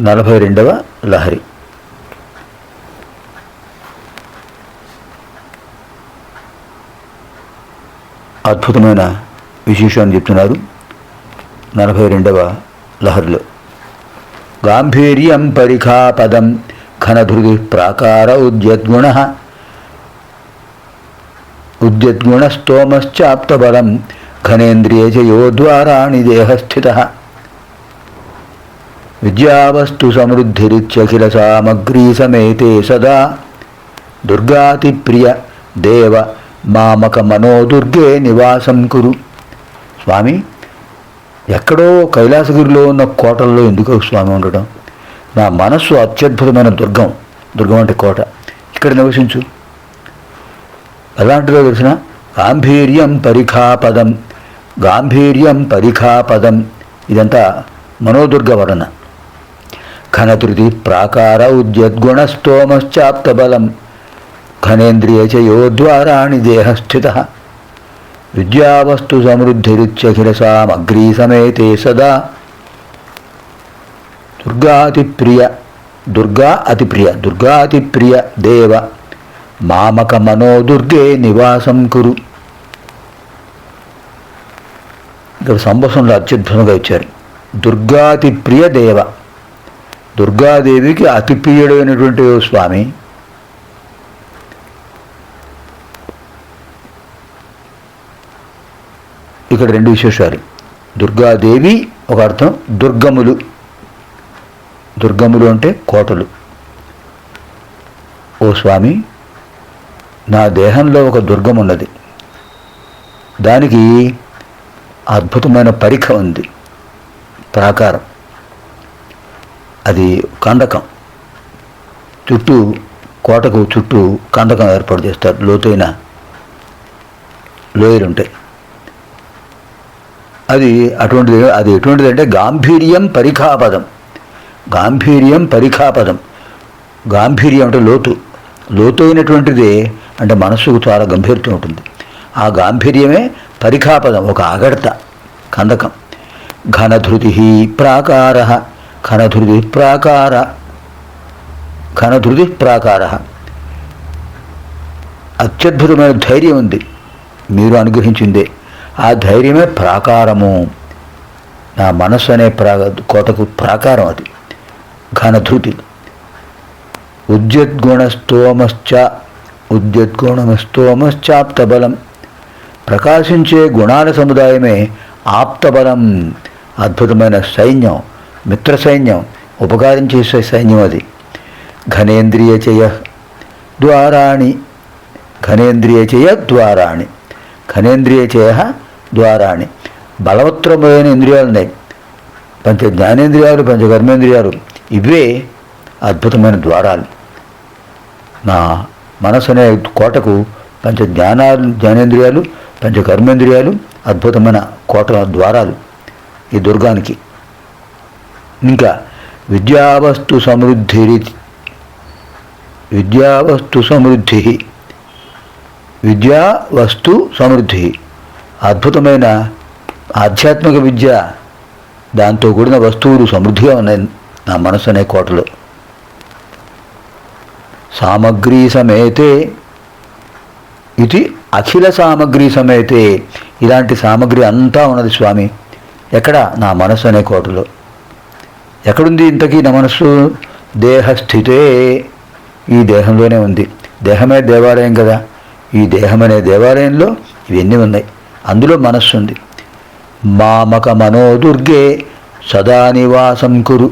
నలభై రెండవ లహరి. అద్భుతమైన విశేషాన్ని చెప్తున్నారు నలభై రెండవ లహరిలో. గాంభీర్యం పరిఖాపదం ఘనధృది ప్రాకార ఉద్యద్గుణ ఉద్యద్గుణస్తోమశ్చాప్తబలం ఘనేంద్రియజయో ద్వారాణి దేహస్థిత విద్యావస్తు సమృద్ధిరిత్యఖిల సామగ్రీ సమేతే సదా దుర్గాతిప్రియ దేవ మామక మనోదుర్గే నివాసం కురు స్వామి ఎక్కడో కైలాసగిరిలో ఉన్న కోటల్లో ఎందుకు స్వామి ఉండడం? నా మనస్సు అత్యద్భుతమైన దుర్గం. దుర్గం అంటే కోట. ఇక్కడ నివసించు. ఎలాంటిదో తెలిసిన? గాంభీర్యం పరిఖాపదం గాంభీర్యం పరిఖాపదం ఇదంతా మనోదుర్గ వర్ణన. ఘనతృతి ప్రాకార ఉద్యద్గుణస్తోమశ్చాప్తబలం. ఘనేంద్రియ చయో ద్వారాణి దేహస్థిత. విద్యావస్తు సమృద్ధిరిత్యఖిలసామగ్రీ సమేతే సదా. దుర్గాతిప్రియ దుర్గా అతిప్రియ దుర్గాతిప్రియ దేవ మామక మనోదుర్గే నివాసం కురు. ఇక్కడ సంభసంలో అత్యద్భుతంగా ఇచ్చారు. దుర్గాతిప్రియ దేవ. దుర్గాదేవికి అతి ప్రియుడైనటువంటి స్వామి ఇక్కడ రెండు విశేషాలు. దుర్గాదేవి ఒక అర్థం దుర్గములు. దుర్గములు అంటే కోటలు ఓ స్వామి నా దేహంలో ఒక దుర్గం ఉన్నది దానికి అద్భుతమైన పరిఖ ఉంది. ప్రాకారం. అది కందకం. చుట్టూ కోటకు చుట్టూ కందకం ఏర్పాటు చేస్తారు. లోతైన లోయలు ఉంటాయి అది అటువంటిది అది ఎటువంటిది అంటే గాంభీర్యం పరిఖాపదం. గాంభీర్యం పరిఖాపదం. గాంభీర్యం అంటే లోతు. లోతైనటువంటిది అంటే మనస్సుకు చాలా గంభీరత ఉంటుంది. ఆ గాంభీర్యమే పరిఖాపదం ఒక ఆగడత కందకం. ఘనధృతి ప్రాకార ఘనధృతి ప్రాకార ఘనధృతి ప్రాకార. అత్యద్భుతమైన ధైర్యం ఉంది. మీరు అనుగ్రహించిందే. ఆ ధైర్యమే ప్రాకారము. నా మనసు అనే ప్రా కోటకు ప్రాకారం అది. ఘనధృతి ఉద్యద్గుణస్తోమశ్చ ఉద్యద్గుణమస్తోమశ్చాప్తబలం ప్రకాశించే గుణాల సముదాయమే ఆప్తబలం. అద్భుతమైన సైన్యం మిత్ర సైన్యం ఉపకారం చేసే సైన్యం అది. ఘనేంద్రియ చేయ ద్వారాణి. ఘనేంద్రియ చేయ ద్వారాణి. ఘనేంద్రియ చేయ ద్వారాణి బలవత్తరమైన ఇంద్రియాలు ఉన్నాయి. పంచ జ్ఞానేంద్రియాలు పంచ కర్మేంద్రియాలు ఇవే అద్భుతమైన ద్వారాలు. నా మనసు అనే కోటకు పంచ జ్ఞానాలు జ్ఞానేంద్రియాలు పంచ కర్మేంద్రియాలు అద్భుతమైన కోట ద్వారాలు ఈ దుర్గానికి. ఇంకా విద్యావస్తు సమృద్ధి విద్యావస్తు సమృద్ధి. విద్యా వస్తు సమృద్ధి. అద్భుతమైన ఆధ్యాత్మిక విద్య దాంతో కూడిన వస్తువులు సమృద్ధిగా ఉన్నాయి నా మనసు అనే కోటలో. సామగ్రీ సమేతే ఇది అఖిల సామగ్రి సమేతే. ఇలాంటి సామగ్రి అంతా ఉన్నది స్వామి. ఎక్కడ? నా మనస్సు అనే కోటలో. ఎక్కడుంది ఇంతకీ నా మనస్సు? దేహస్థితే. ఈ దేహంలోనే ఉంది. దేహమే దేవాలయం కదా. ఈ దేహం అనే దేవాలయంలో ఇవన్నీ ఉన్నాయి. అందులో మనస్సు ఉంది మామక మనోదుర్గే సదా నివాసం కురు.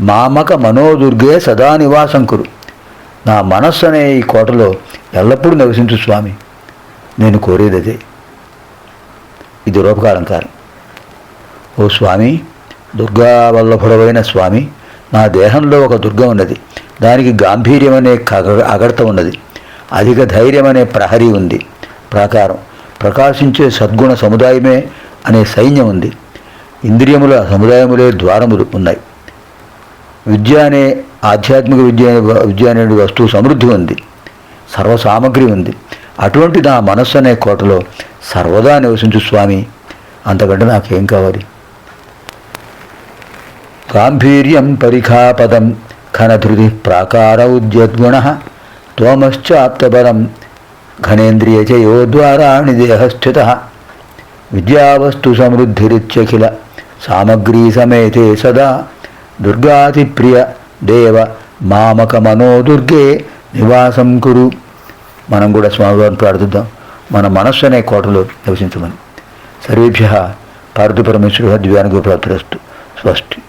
మామక మనోదుర్గే సదా నివాసం కురు. నా మనస్సు అనే ఈ కోటలో ఎల్లప్పుడూ నివసించు స్వామి. నేను కోరేది అదే. ఇది రూపకాలంకారం ఓ స్వామి దుర్గా వల్లభుడవైన స్వామి నా దేహంలో ఒక దుర్గం ఉన్నది. దానికి గాంభీర్యం అనే కగ అగడత ఉన్నది. అధిక ధైర్యం అనే ప్రహరీ ఉంది. ప్రాకారం. ప్రకాశించే సద్గుణ సముదాయమే అనే సైన్యం ఉంది. ఇంద్రియముల సముదాయములే ద్వారములు ఉన్నాయి. విద్య అనే ఆధ్యాత్మిక విద్య విద్య అనే వస్తువు సమృద్ధి ఉంది. సర్వ సామగ్రి ఉంది. అటువంటి నా మనస్సు అనే కోటలో సర్వదా నివసించు స్వామి. అంతకంటే నాకేం కావాలి? గాంభీర్యం పరిఖాపదం ఖనధృతి ప్రాకార ఉద్యద్గుణ త్వమశ్చాప్తబలం ఘనేంద్రియచయో దేహస్థిత. విద్యావస్తు సమృద్ధిరిత్యఖిల సామగ్రీ సమేతే సదా. దుర్గాతిప్రియ దేవ మామక మనోదుర్గే నివాసం కురు. మనం కూడా స్వామివారిని ప్రార్థిద్దాం. మన మనస్సు అనే కోటలో నివసించమని. సర్వేభ్య పార్థిపరమేశ్వర దివ్యానుగ్రహ ప్రాప్తిరస్తు. స్వస్తి.